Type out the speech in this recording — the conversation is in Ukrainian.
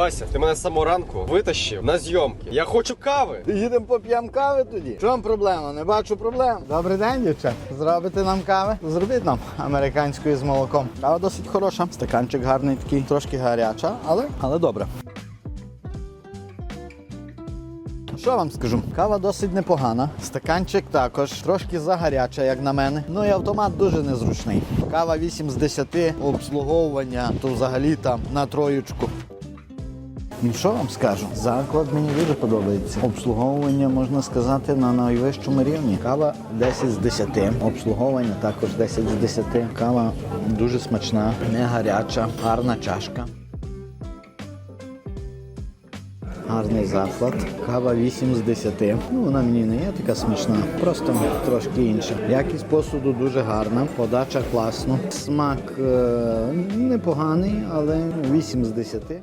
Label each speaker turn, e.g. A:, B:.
A: Вася, ти мене з самого ранку витащив на зйомки. Я хочу кави.
B: Їдемо поп'ємо кави тоді. В чому проблема? Не бачу проблем. Добрий день, дівчат. Зробите нам кави? Зробіть нам американської з молоком. Кава досить хороша. Стаканчик гарний такий, трошки гаряча, але, але добре. Що вам скажу? Кава досить непогана. Стаканчик також трошки загаряча, як на мене. Ну і автомат дуже незручний. Кава 8 з 10, обслуговування, то взагалі там на троєчку. Ну що вам скажу? Заклад мені дуже подобається. Обслуговування можна сказати на найвищому рівні. Кава 10 з 10. Обслуговування також 10 з 10. Кава дуже смачна, не гаряча, гарна чашка. Гарний заклад. Кава 8 з 10. Ну, вона мені не є така смачна, просто трошки інша. Якість посуду дуже гарна, подача класна. Смак е- непоганий, але 8 з 10.